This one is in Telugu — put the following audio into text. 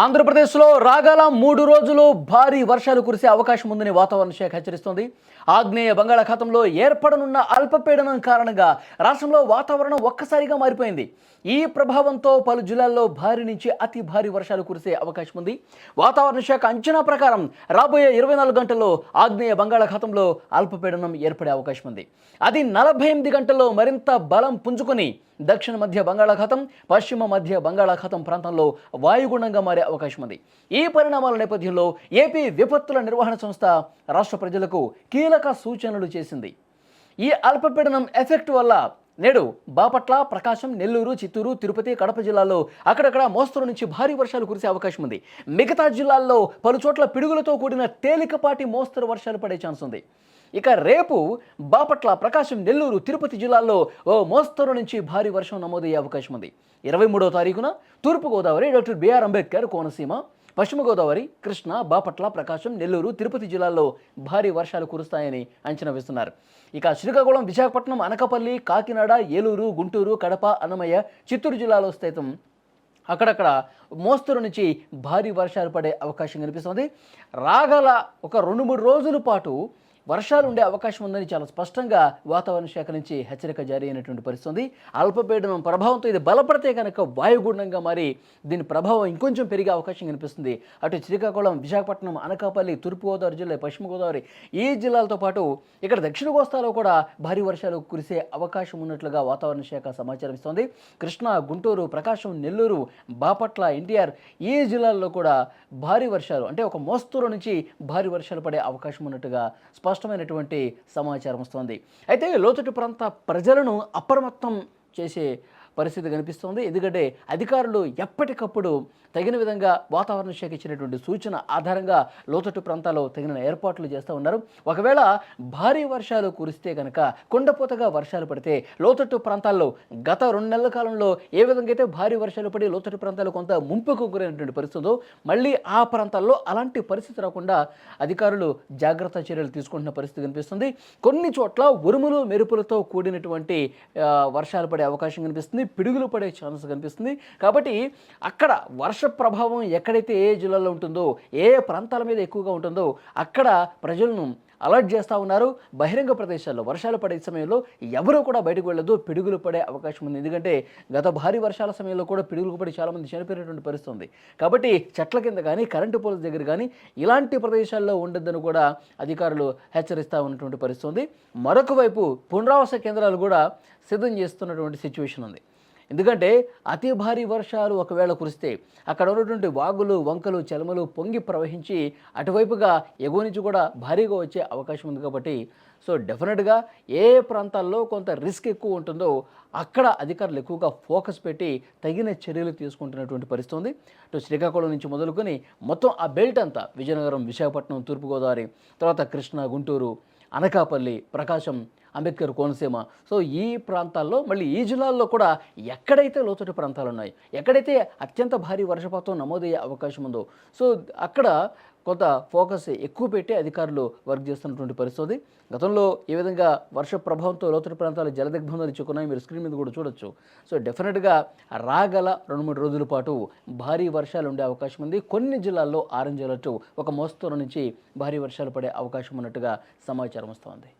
ఆంధ్రప్రదేశ్లో రాగల మూడు రోజులు భారీ వర్షాలు కురిసే అవకాశం ఉందని వాతావరణ శాఖ హెచ్చరిస్తోంది. ఆగ్నేయ బంగాళాఖాతంలో ఏర్పడనున్న అల్పపీడనం కారణంగా రాష్ట్రంలో వాతావరణం ఒక్కసారిగా మారిపోయింది. ఈ ప్రభావంతో పలు జిల్లాల్లో భారీ నుంచి అతి భారీ వర్షాలు కురిసే అవకాశం ఉంది. వాతావరణ శాఖ అంచనా ప్రకారం రాబోయే ఇరవై నాలుగు గంటల్లో ఆగ్నేయ బంగాళాఖాతంలో అల్పపీడనం ఏర్పడే అవకాశం ఉంది. అది నలభై ఎనిమిది గంటల్లో మరింత బలం పుంజుకొని దక్షిణ మధ్య బంగాళాఖాతం పశ్చిమ మధ్య బంగాళాఖాతం ప్రాంతంలో వాయుగుణంగా మారే అవకాశం ఉంది. ఈ పరిణామాల నేపథ్యంలో ఏపీ విపత్తుల నిర్వహణ సంస్థ రాష్ట్ర ప్రజలకు కీలక సూచనలు చేసింది. ఈ అల్పపీడనం ఎఫెక్ట్ వల్ల నేడు బాపట్ల ప్రకాశం నెల్లూరు చిత్తూరు తిరుపతి కడప జిల్లాల్లో అక్కడక్కడ మోస్తరు నుంచి భారీ వర్షాలు కురిసే అవకాశం ఉంది. మిగతా జిల్లాల్లో పలు చోట్ల పిడుగులతో కూడిన తేలికపాటి మోస్తరు వర్షాలు పడే ఛాన్స్ ఉంది. ఇక రేపు బాపట్ల ప్రకాశం నెల్లూరు తిరుపతి జిల్లాల్లో ఓ మోస్తరు నుంచి భారీ వర్షం నమోదయ్యే అవకాశం ఉంది. ఇరవై మూడో తారీఖున తూర్పుగోదావరి డాక్టర్ బిఆర్ అంబేద్కర్ కోనసీమ పశ్చిమ గోదావరి కృష్ణా బాపట్ల ప్రకాశం నెల్లూరు తిరుపతి జిల్లాల్లో భారీ వర్షాలు కురుస్తాయని అంచనా వేస్తున్నారు. ఇక శ్రీకాకుళం విశాఖపట్నం అనకపల్లి కాకినాడ ఏలూరు గుంటూరు కడప అన్నమయ్య చిత్తూరు జిల్లాలో సైతం అక్కడక్కడ మోస్తరు నుంచి భారీ వర్షాలు పడే అవకాశం కనిపిస్తుంది. రాగల ఒక రెండు మూడు రోజుల పాటు వర్షాలు ఉండే అవకాశం ఉందని చాలా స్పష్టంగా వాతావరణ శాఖ నుంచి హెచ్చరిక జారీ అయినటువంటి పరిస్థితుంది అల్పపీడనం ప్రభావంతో ఇది బలపడితే కనుక వాయుగుండంగా మారి దీని ప్రభావం ఇంకొంచెం పెరిగే అవకాశం కనిపిస్తుంది. అటు శ్రీకాకుళం విశాఖపట్నం అనకాపల్లి తూర్పుగోదావరి జిల్లా పశ్చిమ గోదావరి ఈ జిల్లాలతో పాటు ఇక్కడ దక్షిణ కోస్తాలో కూడా భారీ వర్షాలు కురిసే అవకాశం ఉన్నట్లుగా వాతావరణ శాఖ సమాచారం ఇస్తోంది. కృష్ణా గుంటూరు ప్రకాశం నెల్లూరు బాపట్ల ఎన్టీఆర్ ఈ జిల్లాల్లో కూడా భారీ వర్షాలు అంటే ఒక మోస్తరు నుంచి భారీ వర్షాలు పడే అవకాశం ఉన్నట్టుగా స్పష్టమైనటువంటి సమాచారం వస్తోంది. అయితే లోతట్టు ప్రాంత ప్రజలను అప్రమత్తం చేసే పరిస్థితి కనిపిస్తోంది. ఎందుకంటే అధికారులు ఎప్పటికప్పుడు తగిన విధంగా వాతావరణ శాఖ ఇచ్చినటువంటి సూచన ఆధారంగా లోతట్టు ప్రాంతాల్లో తగిన ఏర్పాట్లు చేస్తూ ఉన్నారు. ఒకవేళ భారీ వర్షాలు కురిస్తే కనుక కుండపోతగా వర్షాలు పడితే లోతట్టు ప్రాంతాల్లో గత రెండు నెలల కాలంలో ఏ విధంగా అయితే భారీ వర్షాలు పడి లోతట్టు ప్రాంతాలు కొంత ముంపుకు గురైనటువంటి పరిస్థితులు మళ్ళీ ఆ ప్రాంతాల్లో అలాంటి పరిస్థితి రాకుండా అధికారులు జాగ్రత్త చర్యలు తీసుకుంటున్న పరిస్థితి కనిపిస్తుంది. కొన్ని చోట్ల ఉరుములు మెరుపులతో కూడినటువంటి వర్షాలు పడే అవకాశం కనిపిస్తుంది. పిడుగులు పడే ఛాన్స్ కనిపిస్తుంది. కాబట్టి అక్కడ వర్ష ప్రభావం ఎక్కడైతే ఏ జిల్లాలో ఉంటుందో ఏ ప్రాంతాల మీద ఎక్కువగా ఉంటుందో అక్కడ ప్రజలను అలర్ట్ చేస్తూ ఉన్నారు. బహిరంగ ప్రదేశాల్లో వర్షాలు పడే సమయంలో ఎవరూ కూడా బయటకు వెళ్ళదు పిడుగులు పడే అవకాశం ఉంది. ఎందుకంటే గత భారీ వర్షాల సమయంలో కూడా పిడుగులు పడి చాలామంది చనిపోయినటువంటి పరిస్థితి ఉంది కాబట్టి చెట్ల కింద కానీ కరెంటు పోల్స్ దగ్గర కానీ ఇలాంటి ప్రదేశాల్లో ఉండొద్దని కూడా అధికారులు హెచ్చరిస్తూ ఉన్నటువంటి పరిస్థితి ఉంది మరొక వైపు పునరావాస కేంద్రాలు కూడా సిద్ధం చేస్తున్నటువంటి సిచ్యువేషన్ ఉంది. ఎందుకంటే అతి భారీ వర్షాలు ఒకవేళ కురిస్తే అక్కడ ఉన్నటువంటి వాగులు వంకలు చలమలు పొంగి ప్రవహించి అటువైపుగా ఎగువ నుంచి కూడా భారీగా వచ్చే అవకాశం ఉంది కాబట్టి సో డెఫినెట్గా ఏ ప్రాంతాల్లో కొంత రిస్క్ ఎక్కువ ఉంటుందో అక్కడ అధికారులు ఎక్కువగా ఫోకస్ పెట్టి తగిన చర్యలు తీసుకుంటున్నటువంటి పరిస్థితి ఉంది. ఇటు శ్రీకాకుళం నుంచి మొదలుకొని మొత్తం ఆ బెల్ట్ అంతా విజయనగరం విశాఖపట్నం తూర్పుగోదావరి తర్వాత కృష్ణా గుంటూరు అనకాపల్లి ప్రకాశం అంబేద్కర్ కోనసీమ. సో ఈ ప్రాంతాల్లో మళ్ళీ ఈ జిల్లాల్లో కూడా ఎక్కడైతే లోతట్టు ప్రాంతాలు ఉన్నాయి ఎక్కడైతే అత్యంత భారీ వర్షపాతం నమోదయ్యే అవకాశం ఉందో సో అక్కడ కొంత ఫోకస్ ఎక్కువ పెట్టి అధికారులు వర్క్ చేస్తున్నటువంటి పరిస్థితి. గతంలో ఏ విధంగా వర్ష ప్రభావంతో లోతట్టు ప్రాంతాలు జలదిగ్బంధాలు చిక్కున్నాయి మీరు స్క్రీన్ మీద కూడా చూడొచ్చు. సో డెఫినెట్గా రాగల రెండు మూడు రోజుల పాటు భారీ వర్షాలు ఉండే అవకాశం ఉంది. కొన్ని జిల్లాల్లో ఆరెంజ్ అలర్ట్ ఒక మోస్తరు నుంచి భారీ వర్షాలు పడే అవకాశం ఉన్నట్టుగా సమాచారం వస్తోంది.